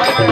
Okay.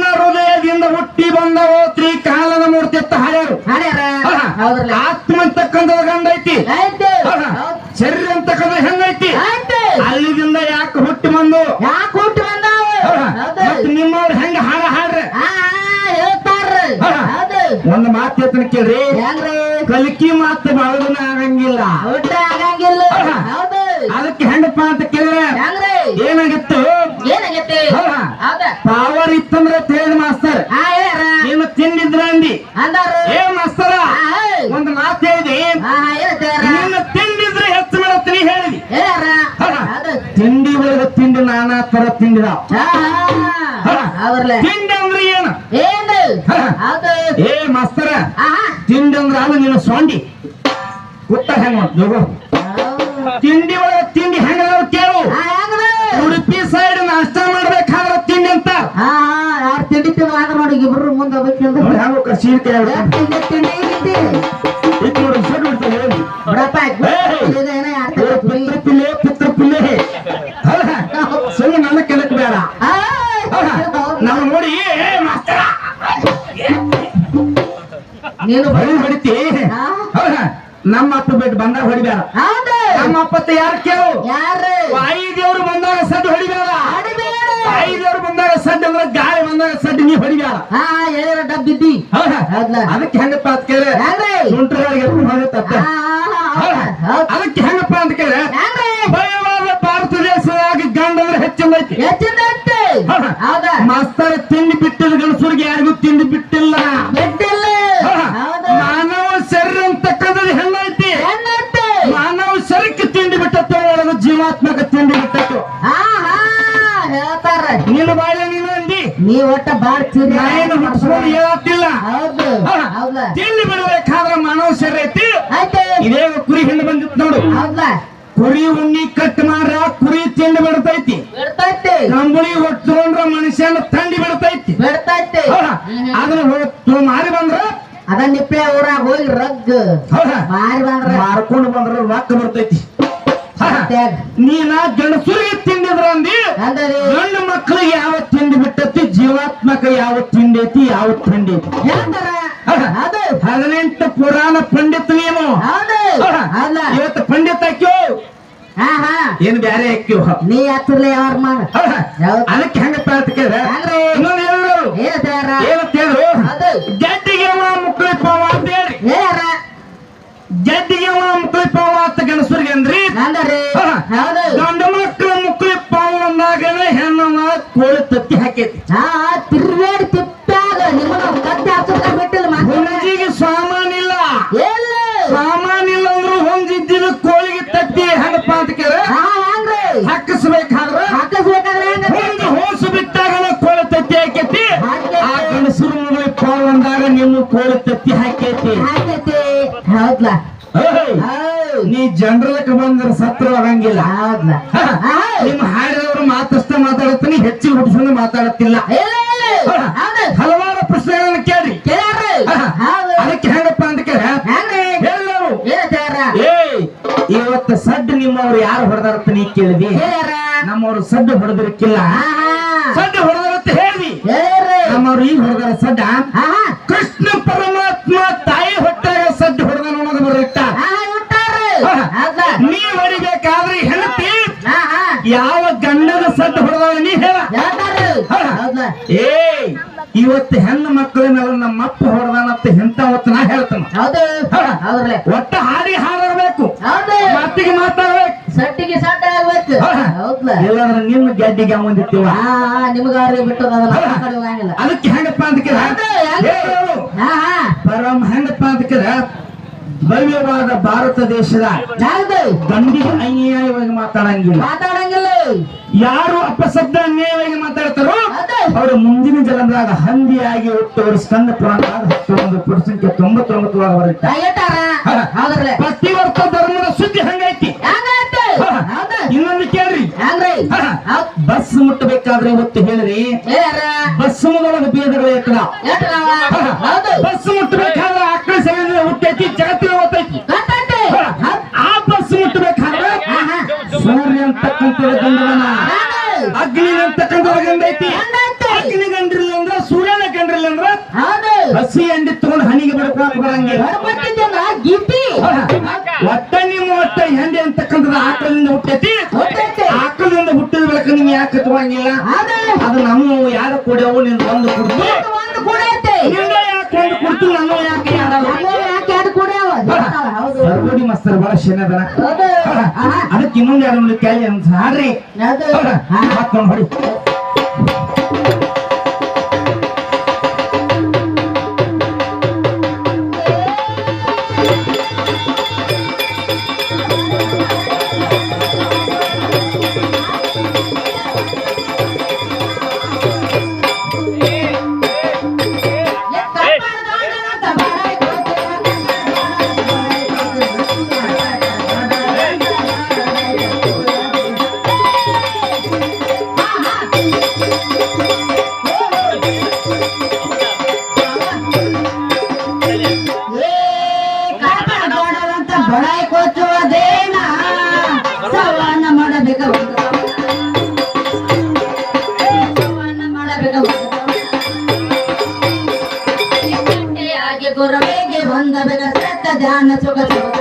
ನನ್ನ ಹೃದಯದಿಂದ ಹುಟ್ಟಿ ಬಂದವು ತ್ರಿಕಾಲದ ಮೂರ್ತಿ ಎತ್ತ ಹಾರ್ಯಾರು ಆತ್ಮ ಅಂತಕ್ಕಂಥ ಗಂಡೈತಿ. ಶರೀರ ಅಂತಕ್ಕಂಥ ಹೆಂಗೈತಿ? ಅಲ್ಲಿದಿಂದ ಯಾಕೆ ಹುಟ್ಟಿ ಬಂದು? ಯಾಕೆ ಹುಟ್ಟಿ ಬಂದ ನಿಮ್ಮವ್ರು ಹೆಂಗ ಹಾಡ ಹಾಡ್ರಿ? ಒಂದು ಮಾತು ಹೇಳ್ತಾನೆ ಕೇಳ್ರಿ. ಕಲಿಕಿ ಮಾತು ಬಹಳ ದಿನ ಆಗಂಗಿಲ್ಲ. ಆಗಂಗಿಲ್ಲ. ಅದಕ್ಕೆ ಹೆಂಗಪ್ಪ ಅಂತ ಕೇಳಿದ್ರೆ ಏನಾಗಿತ್ತು? ಏನಾಗಿತ್ತು? ಪವರ್ ಇತ್ತಂದ್ರೆ ನಾನಾ ತರ ತಿಂಡಿದ ತಿಂಡಿ ಅಂದ್ರೆ ಏನ? ಏ ಮಸ್ತರ ತಿಂಡಿ ಅಂದ್ರ ಅದು ನೀನು ಸೊಂಡಿ. ಉತ್ತರ ಹೆಂಗ ಮಾಡ್ತೀವಿ ತಿಂಡಿ ಒಳಗೆ ತಿಂಡಿ ಹೆಂಗ ಕೇಳು. ಉಡುಪಿ ಸೈಡ್ ನಾಷ್ಟ ಮಾಡ್ಬೇಕಾದ್ರ ತಿಂಡಿ ಅಂತ. ತಿಂಡಿ ತಿಂದ್ರೆ ನೋಡಿ ಇಬ್ರು ಮುಂದೆ ಹೋಗ್ಬೇಕು ಸೀರೆ ತಿಂಡಿ ತಿಂಡಿ? ನೀನು ಹೊಡಿ ಹೊಡಿತಿ? ಹೌದಾ? ನಮ್ಮ ಅಪ್ಪ ಬಿಟ್ಟು ಬಂದಾಗ ಹೊಡಿಬೇಡ. ನಮ್ಮ ಅಪ್ಪತ್ತ ಯಾರು ಕೇಳು? ಯಾರು? ವಾಯಿ ದೇವ್ರು ಬಂದಾಗ ಸದ್ದು ಹೊಡಿಬೇಡ. ವಾಯಿ ದೇವ್ರು ಬಂದಾಗ ಸದ್ದು ಅಂದ್ರೆ ಗಾಳಿ ಬಂದಾಗ ಸದ್ದು ನೀ ಹೊಡಿಬೇಡ. ಹಾ ಹೇಳಿರ ಡಬ್ಬಿದ್ದಿ ಅದಕ್ಕೆ ಹೆಂಗಪ್ಪ ಅಂತ ಕೇಳಿ ಹೆಂಗ್ರಿ? ಸುಂಟ್ರಗಳಿಗೆ ಎತ್ಕೊಂಡು ಹೋಗುತ್ತೆ ಹಾ, ಹಾ, ಹಾ, ಅದಕ್ಕೆ ಹೆಂಗಪ್ಪ ಅಂತ ಕೇಳಿ? ಭಯವಾದ ಭಾರತ ದೇಶದಾಗ ಗಂಡ ಅಂದ್ರೆ ಹೆಚ್ಚಿಂದ ಐತಿ ಹೆಚ್ಚಿನಂತೆ. ಹೌದಾ? ಮಾಸ್ತರ ತಿಂಡಿ ಬಿಟ್ಟಿದ ಗಣಸರಿಗೆ ಯಾರಿಗೂ ತಿಂಡಿ ಬಿಟ್ಟಿಲ್ಲ. ಜೀವಾತ್ಮಕ ತಿಂಡಿ ಬಿಟ್ಟತ್ತು ಹೇಳ್ತಾರ ನೀನು ಬಾಳೆ ನೀನು ಅಂದಿ. ನೀ ಒಟ್ಟ ಬಾಳ್ ನಾ ಏನು ಹುಟ್ಟಿಸ್ಕೊಂಡು ಹೇಳತ್ತಿಲ್ಲ. ಹೌದು ತಿಂಡಿ ಬಿಡಬೇಕಾದ್ರೆ ಮಾನವ ಶರೀರ ಐತಿ ಇದೇ ಕುರಿ ಹಿಂದೆ ಬಂದಿತ್ತು ನೋಡು. ಹೌದಾ? ಕುರಿ ಉಣ್ಣಿ ಕಟ್ ಮಾಡ್ರ ಕುರಿ ತಿಂಡಿ ಬಿಡ್ತೈತಿ ಬಿಡ್ತೈತಿ ಕಂಬಳಿ ಹೊತ್ಕೊಂಡ್ರ ಮನುಷ್ಯನ ತಂಡಿ ಬಿಡ್ತೈತಿ ಬಿಡ್ತೈತಿ? ಅದನ್ನ ಹೊತ್ತು ಮಾರಿ ಬಂದ್ರ? ಅದ ನಿಪ್ಪೆ ಊರಾಗ ಹೋಗಿ ರಗ್? ಮಾರಿ ಬಂದ್ರ. ಮಾರ್ಕೊಂಡು ಬಂದ್ರ ರೊಕ್ಕ ಬರ್ತೈತಿ. ಹೌದಾ? ತ್ಯಾಗ. ನೀನ ಗಂಡಸರಿಗೆ ತಿಂದಿದ್ರ ಅಂದಿ? ಗಂಡು ಮಕ್ಕಳಿಗೆ ಯಾವ ತಿಂಡಿ ಬಿಟ್ಟತಿ? ಜೀವಾತ್ಮಕ ಯಾವ ತಿಂಡೈತಿ ಯಾವ ತಿಂಡಿ ಐತಿ? ಹೇಳ್ತಾರ. ಹೌದಾ? ಹೌದು. ಹದಿನೆಂಟು ಪುರಾಣ ಪಂಡಿತ ನೀನು. ಇವತ್ತು ಪಂಡಿತ ಹಾಕ್ಯೋ? ಹಾ ಹಾ. ಏನ್ ಬ್ಯಾರೆ ಹಾಕ್ಯೋ? ನೀ ಹತ್ತಿರ್ಲಿ ಯಾರ ಮಾಡ. ಅದಕ್ಕೆ ಹೆಂಗ ಹೇಳ್ತಾರ ಏನಂತ ಹೇಳಿದ್ರು ಅವ ಮುಕ್ಕಳಿ ಪಾವ ಅಂತ ಅವ ಮುಕ್ಕಳಿ ಪಾವ ಅಂತ ಗಣಸರಿಗೆ ಅಂದ್ರಿ? ಗಂಡ ಮಕ್ಕಳ ಮುಕ್ಳಿ ಪಾವ ಅಂದಾಗನೇ ಹೆಣ್ಣವ ಕೋಳಿ ತತ್ತಿ ಹಾಕೈತಿ. ತಿರ್ವೇಡ್ ತಿಪ್ಪಾಗ ನಿಮ್ಮನ್ನ ಕತ್ತಿ ಹಚ್ಚಕ ಬಿಟ್ಟಿಲ್ಲ ಹುಂಜಿಗೆ ಸಾಮಾನಿಲ್ಲ ಏ ಸಾಮಾನಿಲ್ಲ ಅಂದ್ರು ಹೊಂದಿದ್ದಿನ ಕೋಳಿಗೆ ತತ್ತಿ ಹೆಂಗಪ್ಪ ಅಂತ ಕೇಳ ಹಾಕಿಸ್ಬೇಕಾದ್ರೆ? ಹಾಕಿಸ್ಬೇಕಾದ್ರೆ ಒಂದು ಹೋಸು ಬಿಟ್ಟಾಗ ಕೋಳಿ ತತ್ತಿ ಹಾಕೈತಿ. ಆ ಗಣಸರು ಮುಕ್ಳಿ ಪಾವ ಅಂದಾಗ ನಿಮ್ಮ ಕೋಳಿ ತತ್ತಿ ಹಾಕೈತಿ. ಹಾಕೈತಿ. ಹೌದ್ಲಾ? ನೀ ಜನರಕ್ಕೆ ಬಂದ್ರೆ ಸತ್ರ ಆಗಂಗಿಲ್ಲ. ನಿಮ್ ಹಾಡಿದವರು ಮಾತಷ್ಟ ಮಾತಾಡತ್ತೀನಿ ಹೆಚ್ಚಿಗೆ ಹುಟ್ಟಿಸ್ಕೊಂಡು ಮಾತಾಡತ್ತಿಲ್ಲ. ಹಲವಾರು ಪ್ರಶ್ನೆಗಳನ್ನು ಕೇಳ್ರಿ. ಅದಕ್ಕೆ ಹೆಂಗಪ್ಪ ಅಂತ ಕೇಳ ಇವತ್ತು ಸಡ್ಡು ನಿಮ್ಮವ್ರು ಯಾರು ಹೊಡೆದಾರತ್ತ ನೀ ಕೇಳಿದಿ? ನಮ್ಮವ್ರು ಸಡ್ಡು ಹೊಡೆದಿರಕ್ಕಿಲ್ಲ. ಸಡ್ಡು ಹೊಡೆದಾರತ್ತ ಹೇಳಿ ನಮ್ಮವ್ರು ಈಗ ಹೊಡೆದಾರ ಸಡ್ಡ? ಕೃಷ್ಣ ಪರಮಾತ್ಮ ತಾಯಿ ಹೊಟ್ಟಾಗ ಸಡ್ಡು ಹೊಡೆದ ಅನ್ನೋದು ಬರುತ್ತ ಹಾ ಇಟ್ಟಾರ್ರಿ ಹೌದ್ಲಾ ನೀ ಹೊಡಿಬೇಕಾದ್ರೆ ಹೆಂಡತಿ ಹಾ ಹಾ ಯಾವ ಗಂಡನ ಸಡ್ಡು ಹೊಡೆದಾಗ ನೀ ಹೇಳ ಹೇಳ್ತಾರ್ರಿ ಏಯ್ ಇವತ್ತು ಹೆಣ್ಣು ಮಕ್ಕಳ ಮೇಲೆ ನಮ್ಮ ಅಪ್ಪ ಹೊಡೆದಾನಂತ ಹೆಂತ ಹೊತ್ತು ನಾ ಹೇಳ್ತಾನ. ಒಟ್ಟ ಹಾಡಿ ಹಾಡಬೇಕು ಮಾತಿಗೆ ಮಾತಾಡ್ಬೇಕು. ಸಟ್ಟಿಗೆ ಸಟ್ಟ ಆಗ್ಬೇಕು. ಇಲ್ಲಾಂದ್ರೆ ನಿಮ್ಮ ಗೆಡ್ಡಿಗೆ ಹಾ ಹಾ. ನಿಮ್ಗಾರ್ರಿ ಬಿಟ್ಟು ಅದಕ್ಕೆ ಹೆಂಗಪ್ಪ ಅಂತ ಪರಮ ಹೆಂಗಪ್ಪ ಅಂತ ಭವ್ಯವಾದ ಭಾರತ ದೇಶದ ಗಂಡಿಗೆ ಅನ್ಯಾಯವಾಗಿ ಮಾತಾಡಂಗಿಲ್ಲ. ಮಾತಾಡಂಗಿಲ್ಲ. ಯಾರು ಅಪಶಬ್ದ ಅನ್ಯಾಯವಾಗಿ ಮಾತಾಡ್ತಾರೋ ಅವರು ಮುಂದಿನ ಜನ್ಮದಾಗ ಹಂದಿಯಾಗಿ ಹುಟ್ಟುವರು ಸ್ಕಂದ ಪುರಾಣದಾಗ ಹತ್ತೊಂದು ಒಂದು ಸಂಖ್ಯೆ ತೊಂಬತ್ತೊಂಬತ್ತು ಹೌದ್ರಲ್ಲ ಪತಿವರ್ತ ಧರ್ಮದ ಸುದ್ದಿ ಹಂಗೈತಿ. ಇನ್ನೊಂದು ಕೇಳ್ರಿ. ಬಸ್ ಮುಟ್ಟಬೇಕಾದ್ರೆ ಇವತ್ತು ಹೇಳ್ರಿ. ಬಸ್ ಮೊದಲ ಭೇದಗಳು ಎತ್ತರ ಬಸ್ ಮುಟ್ಟಬೇಕಾದ್ರೆ ಆಕಳ ಸೆಳೆದ ಹುಟ್ಟೈತಿ ಜಗತ್ತಿನ ಹೋಗ್ತೈತಿ ಗೊತ್ತೈತಿ ಆ ಬಸ್ ಮುಟ್ಟಬೇಕಾದ್ರೆ ಸೂರ್ಯ ಅಂತಕ್ಕಂಥ ಹಸಿ ಅಂಡಿ ತಗೊಂಡು ಹನಿಗೆ ಬಡ್ಕೊಳಕ್ ಬರಂಗಿಲ್ಲ. ಹೊರಪಟ್ಟಿದ್ದೇನ ಗಿಟ್ಟಿ ಒಟ್ಟ ನಿಮ್ಮ ಒಟ್ಟ ಹೆಂಡಿ ಅಂತಕ್ಕಂಥದ್ದು ಆಕಳಿಂದ ಹುಟ್ಟೈತಿ. ಆಕಳಿಂದ ಹುಟ್ಟಿದ ಬೆಳಕ ನಿಮ್ಗೆ ಯಾಕೆ ಹೌದು ಅದು ನಮ್ಮ ಯಾರು ಕೊಡವು ನಿನ್ ಒಂದು ಕೊಡ್ತು. ಒಂದು ನಿಂದ ಯಾಕೆ ಒಂದು ಕುಡ್ತು ಯಾಕೆ ಯಾಕೆ ಎರಡು ಕುಡಿಯವ? ಸರ್ಗೋಡಿ ಮಸ್ತರ್ ಬಹಳ ಶೇನದನ. ಅದಕ್ಕೆ ಇನ್ನೊಂದು ನೋಡಿ ಕೇಳಿ ಅಂತ ಹಾಡ್ರಿ. ಮತ್ತೊಂದು ಹೊಡಿ. ಗುರುವಿಗೆ ಬಂದ ಬೆನ ಸತ್ತ ಧ್ಯಾನ ಸುಖ ಸುಖ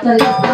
carta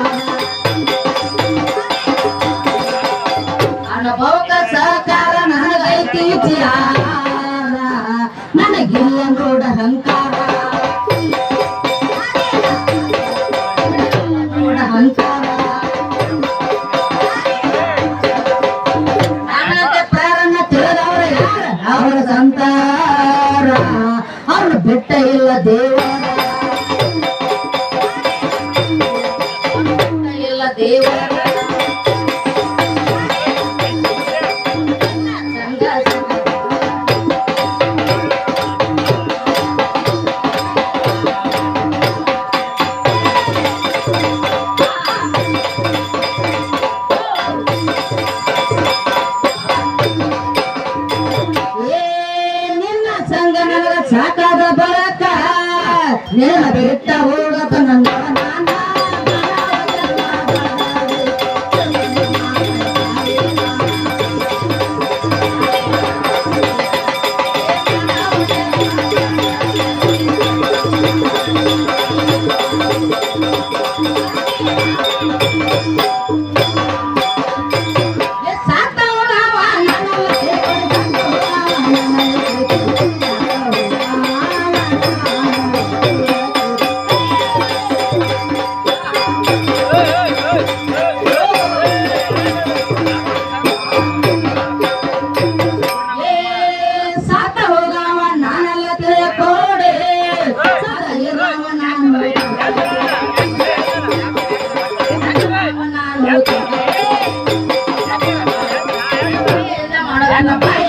and a bite.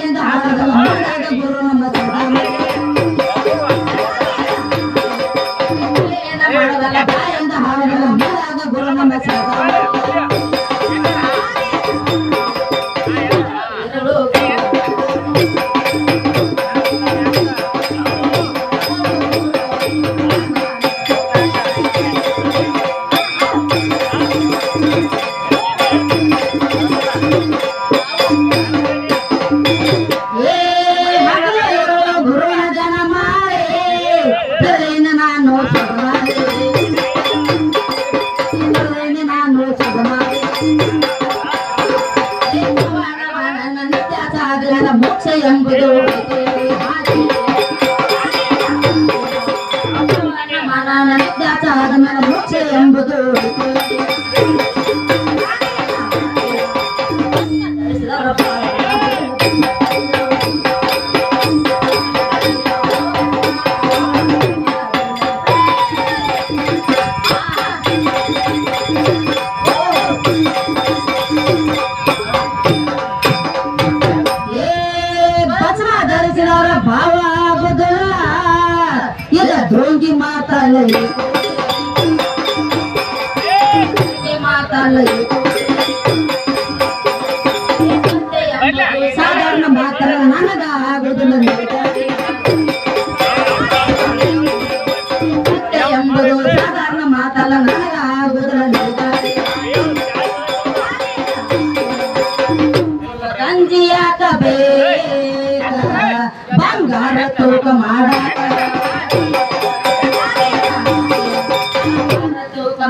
लई माता लगी।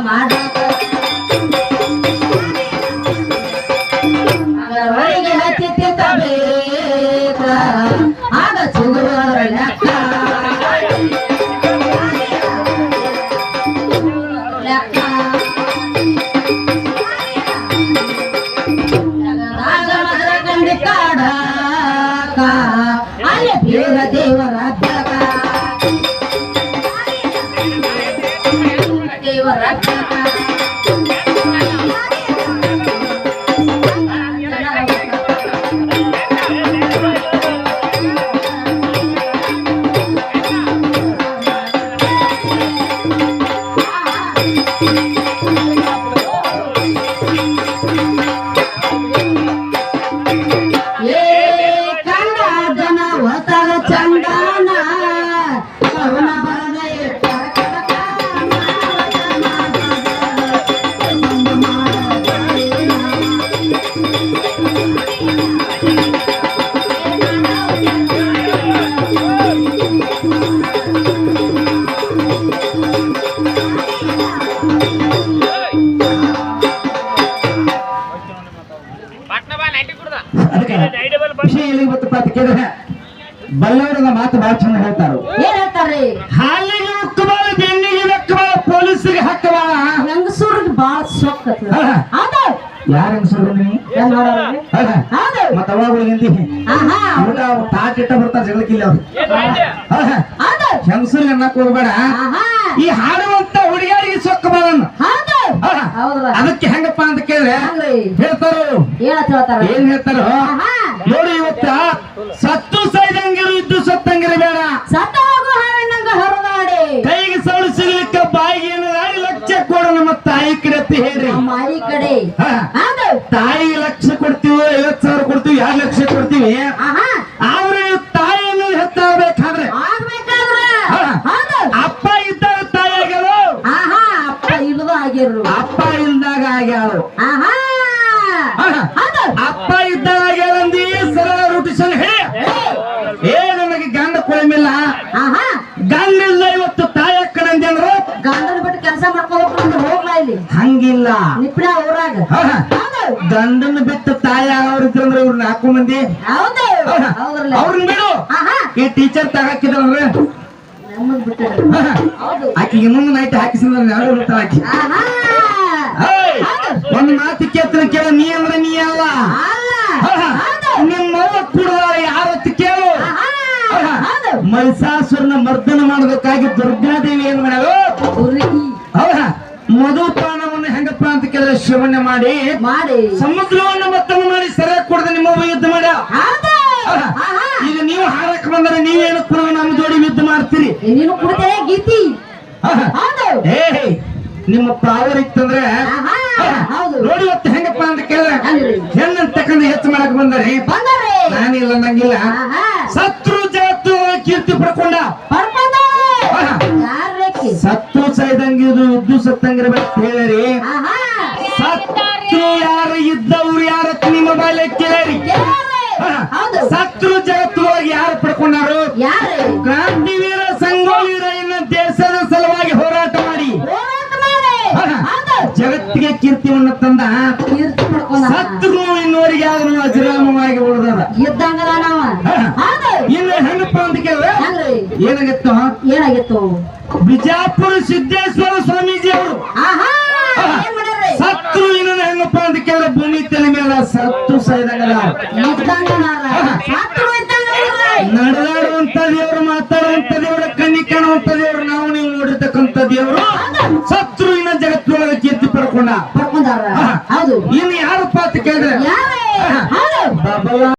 干嘛 ವಿಷಯ ಎಲ್ಲಿ ಗೊತ್ತಪ್ಪ ಅಂತ ಕೇಳಿದ್ರೆ ಬಲ್ಲವರದ ಮಾತು ಬಹಳ ಚಂದ ಹೇಳ್ತಾರ ಏನ್ ಹೇಳ್ತಾರ್ರಿ ಹಾಲಿಗೆ ಉಕ್ಕಬಾಳ ಬೆನ್ನಿಗೆ ಬೆಕ್ಕಬಾಳ ಪೊಲೀಸರಿಗೆ ಹಕ್ಕಬಾಳ ಹೆಂಗಸೂರಿಗೆ ಬಾಳ ಸೊಕ್ಕ ಯಾರ ಹೆಂಗಸರು? ಹೌದು ಮತ್ತ ಅವಾಗ ಹಿಂದಿ ಊಟ ತಾಟ್ ಇಟ್ಟ ಬರ್ತಾರ ಜಗಳಕ್ಕಿಲ್ಲ ಅವ್ರು ಹೆಂಗಸರಿಗೆ ಅನ್ನಕ್ ಹೋಗ್ಬೇಡ ಆಹಾ ಈ ಹಾಡುವಂತ ಹುಡುಗಿಯರಿಗೆ ಸೊಕ್ಕ ಬಂದ ಅದಕ್ಕೆ ಹೆಂಗಪ್ಪ ಅಂತ ಕೇಳಿದ್ರೆ ಹಂಗ್ರಿ ಹೇಳ್ತಾರು? ಏನ್ ಹೇಳ್ತಾರ ಏನ್ ಹೇಳ್ತಾರೋ? ನೋಡಿ ಇವತ್ತ ಸತ್ತು ಸೈದಂಗಿರು ಇದ್ದು ಸತ್ತಂಗಿರ ಬೇಡ. ಕೈಗೆ ಸೌಳು ಸಿಗ್ಲಿಕ್ಕ ಬಾಯಿಗೆ ಏನು ಲಕ್ಷ ಕೊಡ ನಮ್ಮ ತಾಯಿ ಕಡೆ ಅಂತ ಹೇಳ್ರಿ. ತಾಯಿಗೆ ಲಕ್ಷ ಕೊಡ್ತೀವಿ ಐವತ್ ಸಾವಿರ ಕೊಡ್ತೀವಿ ಎರಡ್ ಲಕ್ಷ ಕೊಡ್ತೀವಿ ಆಹಾ ಆದ್ರೆ ತಾಯಿಯನ್ನು ಹೆಚ್ಚಾಗಬೇಕಾದ್ರೆ ಆಗ್ಬೇಕಾದ್ರ ಹಾ. ಹೌದು ಅಪ್ಪ ಇದ್ದಾಗ ತಾಯಿ ಆಗ್ಯಾಳು ಆಹಾ ಅಪ್ಪ ಇಲ್ಲದ ಆಗಿರ್ರು ಅಪ್ಪ ಇಲ್ದಾಗ ಆಗ್ಯಾಳು ಆಹಾ ಹಾ. ಹೌದು ಅಪ್ಪ ಇದ್ದಾಗ ಆಗ್ಯಾಳಂದಿ ಸರಳ ರೂಟಿಸನ್ ಹೇಳಿ ಏ ನನಗೆ ಗಂಡ ಕೊಳಮಿಲ್ಲ ಆಹಾ ಗಂಡಿಲ್ಲ ಇವತ್ತು ತಾಯಿ ಅಕ್ಕನಂದಿ ಅಂದ್ರು ಗಂಡನ ಬಿಟ್ಟು ಕೆಲಸ ಮಾಡ್ಕೋಬೇಕು ಅಂದ್ರೆ ಹೋಗ್ಲಾ ಇಲ್ಲಿ? ಹಂಗಿಲ್ಲ. ನಿಪ್ಪಿನ ಊರಾಗ? ಗಂಡನ್ ಬಿಟ್ಟು ತಾಯಿ ಅವ್ರಿದ್ರಂದ್ರೆ ಇವ್ರ ನಾಲ್ಕು ಮಂದಿ ಹೌದು. ಅವ್ರನ್ನ ಬಿಡು. ಈ ಟೀಚರ್ ತಗಾಕಿದ್ರಂದ್ರೆ ಹೌದು. ಆಕಿಗೆ ಇನ್ನೊಂದು ನೈಟ್ ಹಾಕಿಸಿದ್ರೆ ಯಾರು ಬಿಡ್ತಾರ ಆಕಿ! ಒಂದ್ ಮಾತು ಕೇಳ್ತಾನೆ ಕೇಳ ನೀ ಅಂದ್ರೆ ನೀ ಅಲ್ಲ? ನಿಮ್ಮ ಕೂಡ ಯಾರತ್ತು ಕೇಳು. ಮಹಿಷಾಸುರನ ಮರ್ದನ ಮಾಡಬೇಕಾಗಿ ದುರ್ಗಾದೇವಿ ಏನ್ ಮಾಡ್ಯಾಳು? ಹುಡುಗಿ ಹೌದಾ? ಮಧುಪಾನವನ್ನು ಹೆಂಗಪ್ಪ ಅಂತ ಕೇಳಿದ್ರೆ ಶಿವಣ್ಣ ಮಾಡಿ ಮಾಡಿ. ಸಮುದ್ರವನ್ನ ಮತ್ತೊಮ್ಮೆ ಮಾಡಿ ಸರಿಯಾಗಿ ಕೊಡದೆ ನಿಮ್ಮ ಯುದ್ಧ ಮಾಡ ಈಗ ನೀವು ಹಾರಕ್ ಬಂದರೆ ನೀವೇನು ಪುನಃ ನಮ್ಮ ಜೋಡಿ ಯುದ್ಧ ಮಾಡ್ತೀರಿ? ನೀನು ಕುಡ್ತೇನೆ ಗೀತಿ. ಏ ನಿಮ್ಮ ಪಾವರ್ ಇತ್ತಂದ್ರೆ ಹೌದು? ನೋಡಿ ಇವತ್ತು ಹೆಂಗಪ್ಪ ಅಂತ ಕೇಳಿದ್ರೆ ಹೆಣ್ಣು ಹೆಣ್ಣನ್ ತಕ್ಕಂದು ಹೆಚ್ಚು ಮಾಡಕ್ ಬಂದರೆ ಬಂದಾರೆ ನಾನಿಲ್ಲ ನಂಗಿಲ್ಲ. ಸತ್ರು ಜಾತು ಕೀರ್ತಿ ಪಡ್ಕೊಂಡ. ಸತ್ತು ಸಾಯ್ದಂಗಿದು ಇದ್ದು ಸತ್ತಂಗಿರ್ಬೇಕು ಹೇಳಿರಿ ಹೇಳರಿ ಸತ್ರು ಯಾರು ಇದ್ದವ್ರು ಯಾರು ನಿಮ್ಮ ಮೇಲೆ ಕೇಳಿರಿ ಸತ್ರು ಜಗತ್ತೊಳಗೆ ಯಾರು ಪಡ್ಕೊಂಡಾರು? ಯಾರು? ಕ್ರಾಂತಿವೀರ ಸಂಗೋಳಿ ರೈನ ದೇಶದ ಸಲುವಾಗಿ ಹೋರಾಟ ಮಾಡಿ. ಜಗತ್ತಿಗೆ ಕೀರ್ತಿವನ್ನು ತಂದ. ಸತ್ರು ಇನ್ನೋರಿಗೆ ಆದ್ರೂ ಅಜರಾಮವಾಗಿ ಉಳಿದಾರ ಇದ್ದಂಗದ ನಾವ. ಇನ್ನು ಹೆಂಗಪ್ಪ ಅಂತ ಕೇಳಿದ್ರೆ ಏನಾಗಿತ್ತು? ಏನಾಗಿತ್ತು? ಬಿಜಾಪುರ ಸಿದ್ದೇಶ್ವರ ಸ್ವಾಮೀಜಿ ಅವರು ಸತ್ರು ಇನ್ನೊಂದು ಹೆಂಗಪ್ಪ ಅಂತ ಕೇಳಿದ್ರೆ ಭೂಮಿ ತಲೆ ಮೇಲೆ ಸತ್ತು ಇರ್ರಿ. ನಡೆದಾಡುವಂತ ದೇವರು ಮಾತಾಡುವಂತ ದೇವರ ಕಣ್ಣಿ ಕಾಣುವಂತ ದೇವರು ನಾವು ನೀವು ನೋಡಿರ್ತಕ್ಕಂತ ದೇವರು. ಸತ್ರು ಇನ್ನ ಜಗತ್ತೊಳಗೆ ಕೀರ್ತಿ ಪಡ್ಕೊಂಡ. ಇನ್ನು ಯಾರಪ್ಪ ಅಂತ ಕೇಳಿದ್ರೆ?